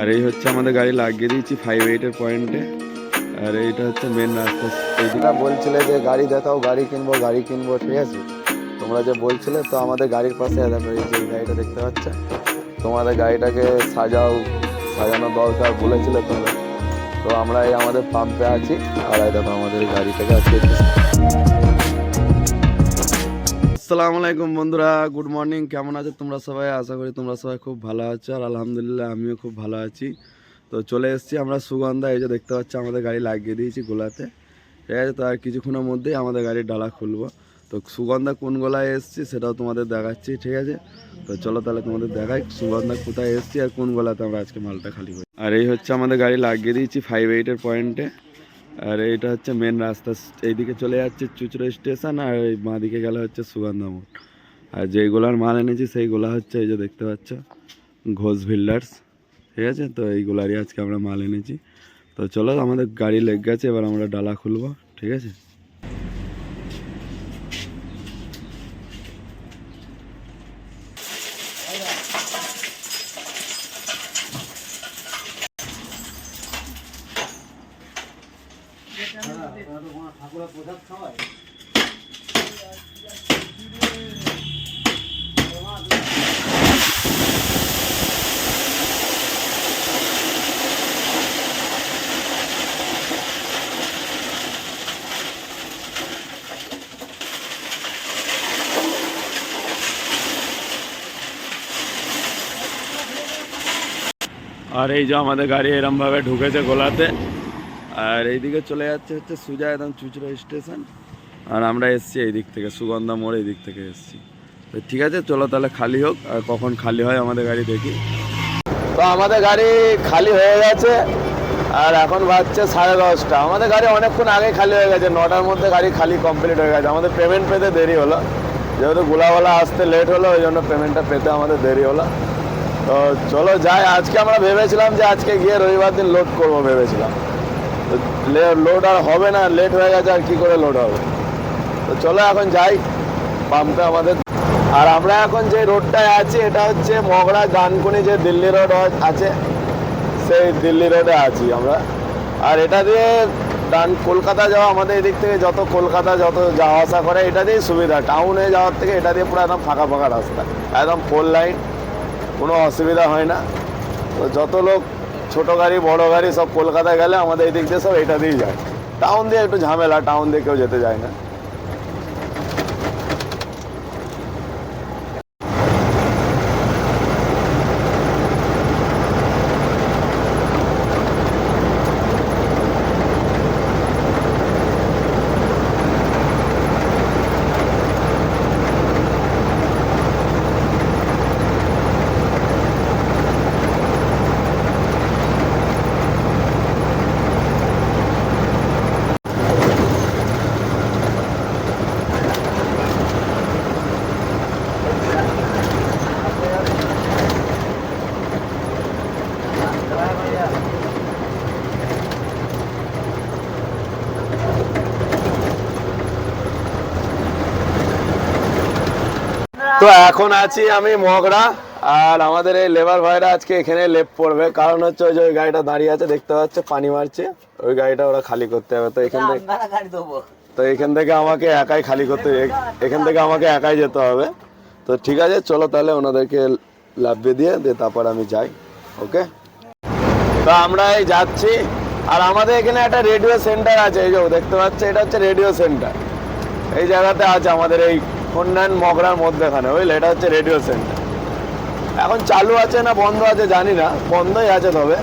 আর এই হচ্ছে আমাদের গাড়ি লাগিয়ে দিয়েছি ফাইভ এইটের পয়েন্টে আর এইটা হচ্ছে মেন রাস্তা। তোমরা বলছিলে যে গাড়ি দেখাও, গাড়ি কিনবো গাড়ি কিনবো, ঠিক আছে? তোমরা যে বলছিলে, তো আমাদের গাড়ির পাশে দেখো গাড়িটা দেখতে পাচ্ছ? তোমাদের গাড়িটাকে সাজাও সাজানো দরকার বলেছিলে তোমরা তো আমরা এই আমাদের পাম্পে আছি। আর দেখো, আমাদের গাড়িটাকে আজকে আসসালামু আলাইকুম বন্ধুরা, গুড মর্নিং, কেমন আছো তোমরা সবাই? আশা করি তোমরা সবাই খুব ভালো আছো, আর আলহামদুলিল্লাহ আমিও খুব ভালো আছি। তো চলে এসেছি আমরা সুগন্ধা, এই যে দেখতে পাচ্ছি আমাদের গাড়ি লাগিয়ে দিয়েছি গোলাতে। ঠিক আছে, তো আর কিছুক্ষণের মধ্যেই আমাদের গাড়ির ডালা খুলবো। তো সুগন্ধা কোন গোলায় এসেছি সেটাও তোমাদের দেখাচ্ছি, ঠিক আছে? তো চলো তাহলে তোমাদের দেখাই সুগন্ধা কোথায় এসেছি আর কোন গোলাতে আমরা আজকে মালটা খালি করি। আর এই হচ্ছে আমাদের গাড়ি লাগিয়ে দিয়েছি ফাইভ এইটের পয়েন্টে আর এটা হচ্ছে মেন রাস্তা, এইদিকে চলে যাচ্ছে চুচড়ো স্টেশন আর এই বাঁ দিকে গেলে হচ্ছে সুগন্ধা মোড় আর যেইগুলার মাল এনেছি সেইগুলা হচ্ছে এই যে দেখতে পাচ্ছ, ঘোষ ভিল্ডার্স ঠিক আছে? তো এইগুলারই আজকে আমরা মাল এনেছি। তো চলো আমাদের গাড়ি লেগ গেছে, এবার আমরা ডালা খুলবো। ঠিক আছে? আর এই যে আমাদের গাড়ি এরমভাবে ঢুকেছে গোলাতে আর এইদিকে চলে যাচ্ছে হচ্ছে সুজা একদম চুচড়ো স্টেশন। আর আমরা এসছি এই দিক থেকে, সুগন্ধা মোড় এই দিক থেকে এসছি। তো ঠিক আছে, চলো তাহলে খালি হোক, আর কখন খালি হয় আমাদের গাড়ি দেখি। তো আমাদের গাড়ি খালি হয়ে গেছে, আর এখন বাজছে সাড়ে দশটা। আমাদের গাড়ি অনেকক্ষণ আগে খালি হয়ে গেছে, নটার মধ্যে গাড়ি খালি কমপ্লিট হয়ে গেছে। আমাদের পেমেন্ট পেতে দেরি হলো। যেহেতু গোলাওয়ালা আসতে লেট হলো, ওই জন্য পেমেন্টটা পেতে আমাদের দেরি হলো। তো চলো যাই, আজকে আমরা ভেবেছিলাম যে আজকে গিয়ে রবিবার দিন লোড করব, ভেবেছিলাম। লোড আর হবে না লেট হয়ে গেছে, আর কি করে লোড হবে? তো চলো এখন যাই পাম্পটা আমাদের। আর আমরা এখন যে রোডটায় আছি, এটা হচ্ছে মগড়া গানকুনি যে দিল্লি রোড আছে, সেই দিল্লি রোডে আছি আমরা। আর এটা দিয়ে ডান কলকাতা যাওয়া, আমাদের এদিক থেকে যত কলকাতা যত যাওয়া আসা করে, এটা দিয়েই সুবিধা। টাউনে যাওয়ার থেকে এটা দিয়ে পুরো একদম ফাঁকা ফাঁকা রাস্তা। একদম ফোর লাইন কোনো অসুবিধা হয় না। তো যত লোক ছোট গাড়ি বড় গাড়ি সব কলকাতায় গেলে আমাদের এই দিক দিয়ে সব এটা দিয়েই যায় টাউন দিয়ে একটু ঝামেলা টাউন দিয়ে কেউ যেতে যায় না তো এখন আছি আমি মগরা আর আমাদের এই লেবার ভাইরা আজকে এখানে লেপ পড়বে কারণ হচ্ছে ওই যে ওই গাড়িটা দাঁড়িয়ে আছে দেখতে পাচ্ছে পানি মারছে। ওই গাড়িটা ওরা খালি করতে হবে। তো এখান থেকে তো এখান থেকে আমাকে একাই খালি করতে এখান থেকে আমাকে একাই যেতে হবে। তো ঠিক আছে চলো তাহলে ওনাদেরকে লাভবে দিয়ে দিয়ে তারপর আমি যাই ওকে তো আমরা এই যাচ্ছি। আর আমাদের এখানে একটা রেডিও সেন্টার আছে এই যে দেখতে পাচ্ছে এটা হচ্ছে রেডিও সেন্টার এই জায়গাতে আছে আমাদের এই কন্যান মগরার মধ্যেখানে, বুঝলে? এটা হচ্ছে রেডিও সেন্টার এখন চালু আছে না বন্ধ আছে জানি না, বন্ধই আছে তবে।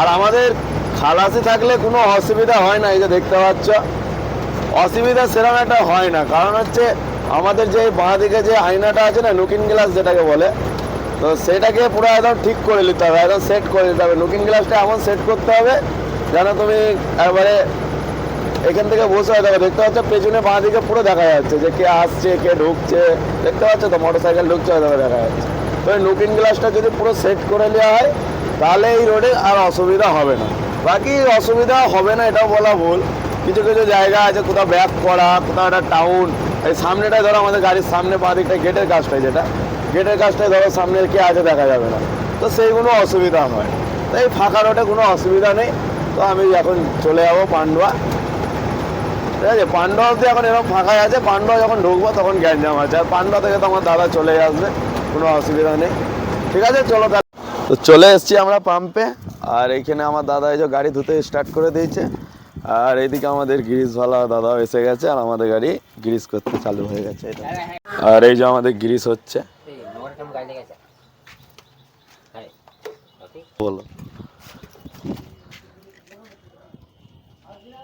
আর আমাদের খালাসি থাকলে কোনো অসুবিধা হয় না, এই যে দেখতে পাচ্ছ। অসুবিধা সেরকম একটা হয় না, কারণ হচ্ছে আমাদের যে বাঁ দিকে যে আয়নাটা আছে না লুকিং গ্লাস যেটাকে বলে, তো সেটাকে পুরো একদম ঠিক করে নিতে হবে, একদম সেট করে নিতে হবে। লুকিং গ্লাসটা এমন সেট করতে হবে যেন তুমি একবারে এখান থেকে বসে যাবে দেখতে পাচ্ছ, পেছনে বাঁ দিকে পুরো দেখা যাচ্ছে যে কে আসছে, কে ঢুকছে। দেখতে পাচ্ছ তো মোটর সাইকেল ঢুকছে হয়ে যাবে দেখা যাচ্ছে। তো এই লুকিং গ্লাসটা যদি পুরো সেট করে নেওয়া হয়, তাহলে এই রোডে আর অসুবিধা হবে না। বাকি অসুবিধা হবে না, এটাও বলা ভুল। কিছু কিছু জায়গা আছে, কোথাও ব্যাক করা, কোথাও একটা টাউন এই সামনেটাই ধরো, আমাদের গাড়ির সামনে বাঁ দিকটা গেটের কাজটা যেটা। গেটের কাজটায় ধরো, সামনে কে আছে দেখা যাবে না। তো সেইগুলো অসুবিধা হয়। তো এই ফাঁকা রোডে কোনো অসুবিধা নেই। তো আমি এখন চলে যাব পান্ডুয়া। ঠিক আছে পান্ডুয়া অব্দি এখন এরকম ফাঁকাই আছে পান্ডুয়া যখন ঢুকবো তখন গ্যাঞ্জাম আছে। আর পান্ডুয়া থেকে তো আমার দাদা চলে আসবে, কোনো অসুবিধা নেই। ঠিক আছে, চলো তো চলে এসেছি আমরা পাম্পে আর এইখানে আমার দাদা এই যে গাড়ি ধুতে স্টার্ট করে দিয়েছে। আর এইদিকে আমাদের গিরিশওয়ালা দাদাও এসে গেছে, আর আমাদের গাড়ি গ্রিস করতে চালু হয়ে গেছে। এটা আর এই যে আমাদের গ্রিস হচ্ছে। বলো।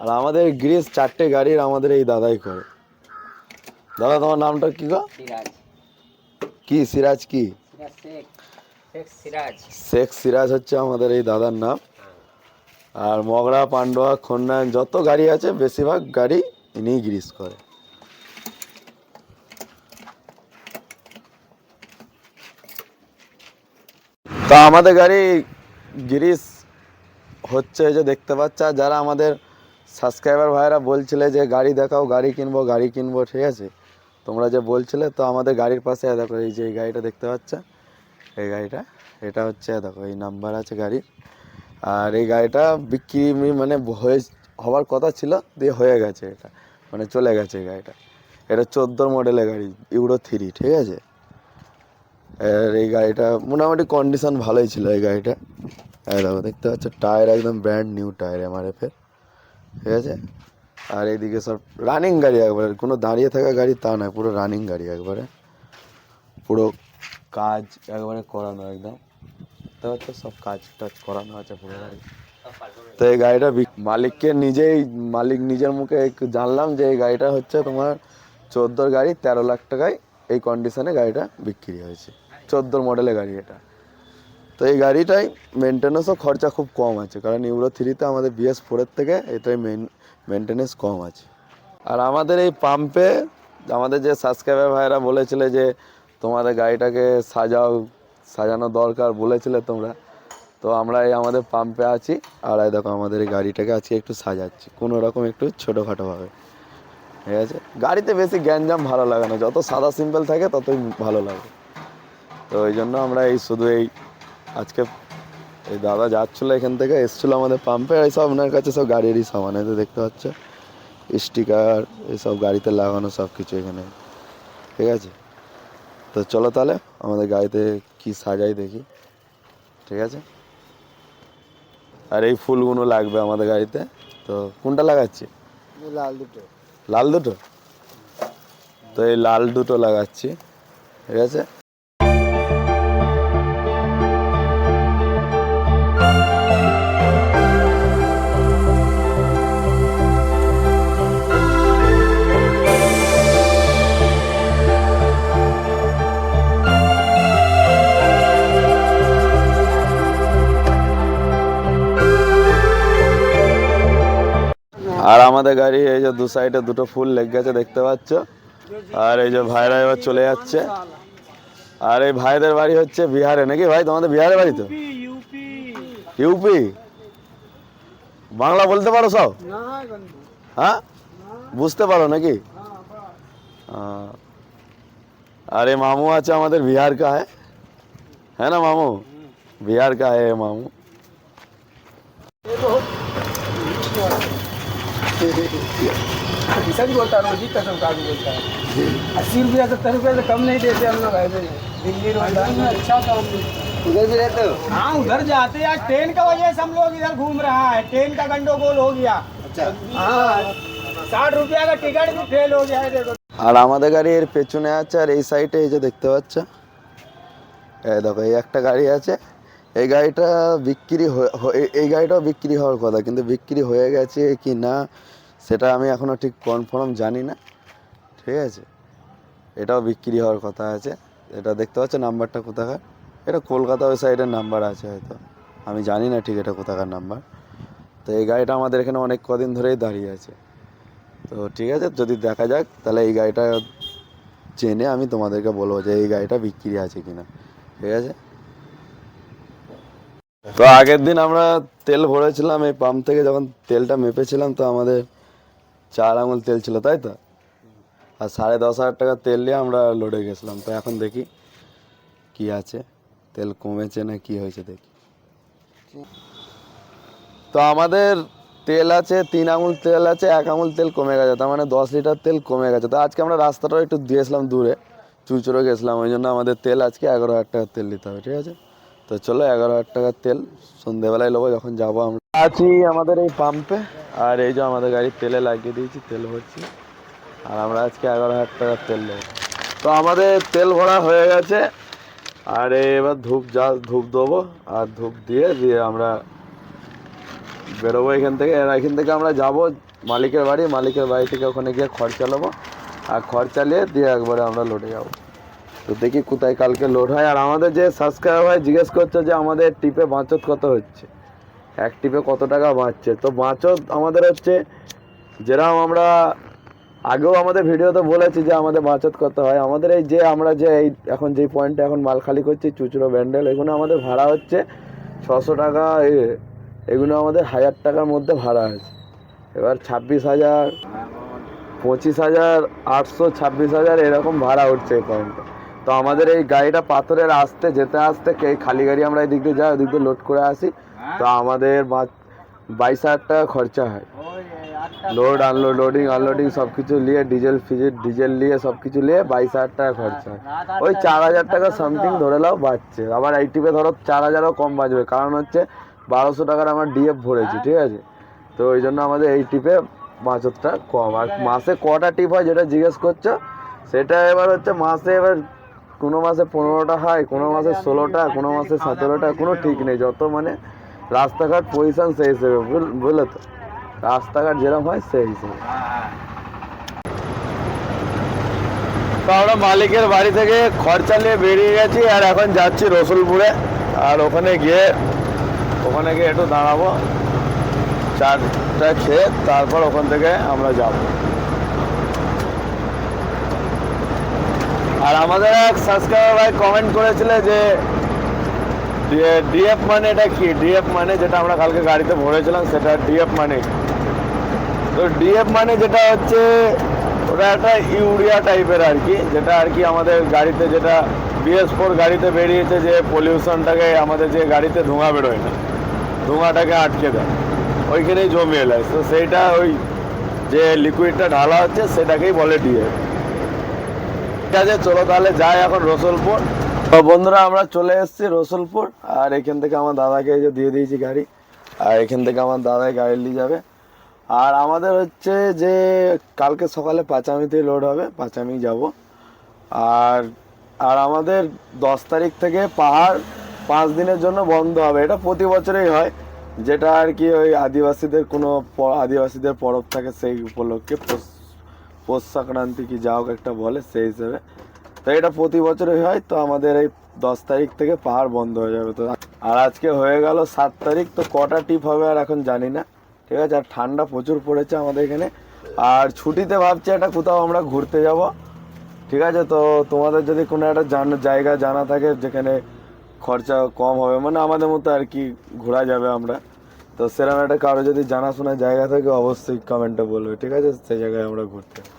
আর আমাদের গ্রিস চারটে গাড়ির আমাদের এই দাদাই করে। দাদা তোমার নামটা কি গো? কি সিরাজ কি? শেখ। সিরাজ। হচ্ছে আমাদের এই দাদার নাম। আর মগরা পান্ডুয়া খন্নান যত গাড়ি আছে বেশিরভাগ গাড়ি ইনিই গ্রিস করে। তা আমাদের গাড়ি গ্রিস হচ্ছে যে দেখতে পাচ্ছ যারা আমাদের সাবস্ক্রাইবার ভাইরা বলছিলে যে গাড়ি দেখাও, গাড়ি কিনবো গাড়ি কিনবো, ঠিক আছে? তোমরা যে বলছিলে, তো আমাদের গাড়ির পাশে দেখো, এই যে এই গাড়িটা দেখতে পাচ্ছ? এই গাড়িটা, এটা হচ্ছে দেখো, এই নাম্বার আছে গাড়ির। আর এই গাড়িটা বিক্রি মানে হয়ে, হওয়ার কথা ছিল, দিয়ে হয়ে গেছে এটা। মানে চলে গেছে এই গাড়িটা। এটা চোদ্দোর মডেলের গাড়ি ইউরো থ্রি ঠিক আছে? আর এই গাড়িটা মোটামুটি কন্ডিশন ভালোই ছিল এই গাড়িটা। দেখো, দেখতে পাচ্ছ টায়ার একদম ব্র্যান্ড নিউ টায়ার এমআরএফের ঠিক আছে? আর এইদিকে সব রানিং গাড়ি একবারে, কোনো দাঁড়িয়ে থাকা গাড়ি তা নয়, পুরো রানিং গাড়ি একবারে। পুরো কাজ একবারে করানো একদম। পারছ সব কাজ টাজ করানো আছে পুরো গাড়ি। তো এই গাড়িটা মালিককে নিজেই, মালিক নিজের মুখে জানলাম যে এই গাড়িটা হচ্ছে তোমার চোদ্দোর গাড়ি, তেরো লাখ টাকায় এই কন্ডিশনে গাড়িটা বিক্রি হয়েছে। চোদ্দোর মডেলের গাড়ি এটা। তো এই গাড়িটাই মেনটেন্যান্সও খরচা খুব কম আছে, কারণ ইউরো থ্রিতে আমাদের বিএস ফোরের থেকে এটাই মেন মেনটেন্যান্স কম আছে। আর আমাদের এই পাম্পে আমাদের যে সাবস্ক্রাইবার ভাইরা বলেছিলে যে তোমাদের গাড়িটাকে সাজাও, সাজানো দরকার বলেছিলে তোমরা, তো আমরা এই আমাদের পাম্পে আছি। আর এই দেখো আমাদের এই গাড়িটাকে আজকে একটু সাজাচ্ছি, কোনো রকম একটু ছোটোখাটোভাবে ঠিক আছে? গাড়িতে বেশি গ্যাঞ্জাম ভালো লাগে না, যত সাদা সিম্পল থাকে ততই ভালো লাগে। তো ওই জন্য আমরা এই শুধু এই আজকে এই দাদা যাচ্ছিল এখান থেকে এসছিলো আমাদের পাম্পে এই সব ওনার কাছে সব গাড়িরই সামান যে দেখতে পাচ্ছ? স্টিকার এসব গাড়িতে লাগানো সব কিছু এখানে। ঠিক আছে? তো চলো তাহলে আমাদের গাড়িতে কি সাজাই দেখি। ঠিক আছে? আর এই ফুলগুলো লাগবে আমাদের গাড়িতে। তো কোনটা লাগাচ্ছি? লাল দুটো। লাল দুটো? তো এই লাল দুটো লাগাচ্ছি। ঠিক আছে? আমাদের গাড়ি, এই যে দু সাইডে দুটো ফুল লেগ গেছে দেখতে পাচ্ছ? আর এই যে ভাইরা এবার চলে যাচ্ছে। আর এই ভাইদের বাড়ি হচ্ছে বিহারে, নাকি ভাই? তোমাদের বিহারে বাড়ি তো? ইউপি বাংলা বলতে পারো সব? হ্যাঁ? বুঝতে পারো নাকি? আর এই মামু আছে আমাদের বিহার কা হ্যাঁ না মামু? বিহার কা হে মামু। ये मामू सच बोलता है रोजी कसम का भी बोलता है अस्सी रुपया सत्तर रुपया से कम नहीं देते हम लोग ऐसे दिल्ली रोड अच्छा काम उधर भी रहते हो हाँ उधर जाते यार ट्रेन का वजह से हम लोग इधर घूम रहा है ट्रेन का गंडोगोल हो गया अच्छा हाँ साठ रुपया का टिकट भी फेल हो गया है देखो আর আমাদের গাড়ি এর পেছনে আছে আর এই সাইডে এই যে দেখতে পাচ্ছ এই দেখো এই একটা গাড়ি আছে এই গাড়িটা বিক্রি এই- এই গাড়িটাও বিক্রি হওয়ার কথা, কিন্তু বিক্রি হয়ে গেছে কি না, সেটা আমি এখনও ঠিক কনফার্ম জানি না। ঠিক আছে? এটাও বিক্রি হওয়ার কথা আছে। এটা দেখতে পাচ্ছ নাম্বারটা কোথাকার? এটা কলকাতা ওই সাইডের নাম্বার আছে হয়তো। আমি জানি না ঠিক এটা কোথাকার নাম্বার তো এই গাড়িটা আমাদের এখানে অনেক কদিন ধরেই দাঁড়িয়ে আছে। তো ঠিক আছে, যদি দেখা যাক, তাহলে এই গাড়িটা জেনে আমি তোমাদেরকে বলব যে এই গাড়িটা বিক্রি আছে কিনা। ঠিক আছে? তো আগের দিন আমরা তেল ভরেছিলাম, এই পাম্প থেকে যখন তেলটা মেপেছিলাম, তো আমাদের চার আঙুল তেল ছিল, তাই তো? আর সাড়ে দশ হাজার টাকা তেল নিয়ে আমরা লোডে গেছিলাম। তো এখন দেখি কি আছে, তেল কমেছে না কি হয়েছে দেখি। তো আমাদের তেল আছে, তিন আঙুল তেল আছে, এক আঙুল তেল কমে গেছে, তার মানে দশ লিটার তেল কমে গেছে। তো আজকে আমরা রাস্তাটাও একটু দিয়েছিলাম দূরে চুচড়ো গেছিলাম, ওই জন্য আমাদের তেল আজকে এগারো হাজার টাকার তেল নিতে হবে, ঠিক আছে? তো চলো এগারো হাজার টাকার তেল। সন্ধেবেলায় নেব যখন যাব আমরা। আছি আমাদের এই পাম্পে আর এই যে আমাদের গাড়ি তেলে লাগিয়ে দিয়েছি, তেল ভরছি। আর আমরা আজকে এগারো হাজার টাকার তেল নেব। তো আমাদের তেল ভরা হয়ে গেছে। আর এবার ধূপ যা, ধূপ দেবো আর ধূপ দিয়ে দিয়ে আমরা বেরোবো এখান থেকে। এখান থেকে আমরা যাব মালিকের বাড়ি। মালিকের বাড়ি থেকে ওখানে গিয়ে খরচা নেব। আর খরচা নিয়ে দিয়ে একবারে আমরা লোডে যাব। তো দেখি কোথায় কালকে লোড হয়। আর আমাদের যে সাবস্ক্রাইবার ভাই জিজ্ঞেস করছে যে আমাদের টিপে বাঁচত কত হচ্ছে? এক টিপে কত টাকা বাঁচছে? তো বাঁচত আমাদের হচ্ছে, যেরকম আমরা আগেও আমাদের ভিডিওতে বলেছি যে আমাদের বাঁচত কত হয়। আমাদের এই যে আমরা যে এই এখন যেই পয়েন্টে এখন মাল খালি করছি, চুচড়ো ব্যান্ডেল, এগুলো আমাদের ভাড়া হচ্ছে ছশো টাকা এগুলো আমাদের হাজার টাকার মধ্যে ভাড়া আছে। এবার ছাব্বিশ হাজার, পঁচিশ হাজার, আটশো ছাব্বিশ হাজার এরকম ভাড়া উঠছে এই পয়েন্টে তো আমাদের এই গাড়িটা পাথরের আসতে যেতে আসতে কে খালি গাড়ি আমরা এই দিক দিয়ে যাই ওদিক দিয়ে লোড করে আসি। তো আমাদের বাইশ হাজার টাকা খরচা হয়। লোড আনলোড লোডিং আনলোডিং সব কিছু নিয়ে ডিজেল ফিজেল ডিজেল নিয়ে সব কিছু নিয়ে বাইশ হাজার টাকা খরচা হয়। ওই চার হাজার টাকা সামথিং ধরে নাও বাঁচছে। আবার এই টিপে ধরো চার হাজারও কম বাঁচবে। কারণ হচ্ছে বারোশো টাকার আমার ডিএফ ভরেছি ঠিক আছে? তো ওই জন্য আমাদের এই টিপে বাঁচতটা কম। আর মাসে কটা টিপ হয় যেটা জিজ্ঞেস করছ সেটা এবার হচ্ছে মাসে এবার কোনো মাসে পনেরোটা হয় কোনো মাসে ষোলোটা কোনো মাসে সতেরোটা কোনো ঠিক নেই। যত মানে রাস্তাঘাট পজিশন সেই হিসেবে বুঝ- বুঝলে তো? রাস্তাঘাট যেরকম হয় সেই হিসেবে। তো আমরা মালিকের বাড়ি থেকে খরচা নিয়ে বেরিয়ে গেছি আর এখন যাচ্ছি রসুলপুরে। আর ওখানে গিয়ে ওখানে গিয়ে একটু দাঁড়াবো। চারটা খেয়ে তারপর ওখান থেকে আমরা যাব। আমাদের এক সাবস্ক্রাইবার ভাই কমেন্ট করেছিল যে ডিএফ মানে এটা কি? ডিএফ মানে যেটা আমরা কালকে গাড়িতে ভরেছিলাম, সেটা ডিএফ মানে? তো ডিএফ মানে যেটা হচ্ছে, ওটা একটা ইউরিয়া টাইপের আর কি, যেটা আর কি আমাদের গাড়িতে যেটা বিএস ফোর গাড়িতে বেরিয়েছে যে পলিউশনটাকে আমাদের যে গাড়িতে ধোঁয়া বেরোয় না, ধোঁয়াটাকে আটকে দেয়। ওইখানেই জমিয়ে এলায় তো সেইটা ওই যে লিকুইডটা ঢালা হচ্ছে, সেটাকেই বলে ডিএফ ঠিক আছে চলো তাহলে, যাই এখন রসুলপুর। তো বন্ধুরা, আমরা চলে এসেছি রসুলপুর। আর এখান থেকে আমার দাদাকে যে দিয়ে দিয়েছি গাড়ি। আর এখান থেকে আমার দাদাই গাড়ি নিয়ে যাবে। আর আমাদের হচ্ছে যে কালকে সকালে পাঁচামিতে লোড হবে, পাঁচামি যাব। আর আর আমাদের দশ তারিখ থেকে পাহাড় পাঁচ দিনের জন্য বন্ধ হবে। এটা প্রতি বছরেই হয়। যেটা আর কি ওই আদিবাসীদের কোনো আদিবাসীদের পরব থাকে সেই উপলক্ষে পৌষ- সংক্রান্তি কি যা হোক একটা বলে, সেই হিসেবে। তো এটা প্রতি বছরই হয়, তো আমাদের এই দশ তারিখ থেকে পাহাড় বন্ধ হয়ে যাবে। তো আর আজকে হয়ে গেল সাত তারিখ, তো কটা টিপ হবে আর এখন জানি না। ঠিক আছে, আর ঠান্ডা প্রচুর পড়েছে আমাদের এখানে। আর ছুটিতে ভাবছি একটা কোথাও আমরা ঘুরতে যাব। ঠিক আছে, তো তোমাদের যদি কোনো একটা জানা জায়গা জানা থাকে যেখানে খরচা কম হবে মানে আমাদের মতো আর কি ঘোরা যাবে আমরা। তো সেরকম একটা কারও যদি জানাশোনা জায়গা থাকে, অবশ্যই কমেন্টে বলবে। ঠিক আছে, সেই জায়গায় আমরা ঘুরতে।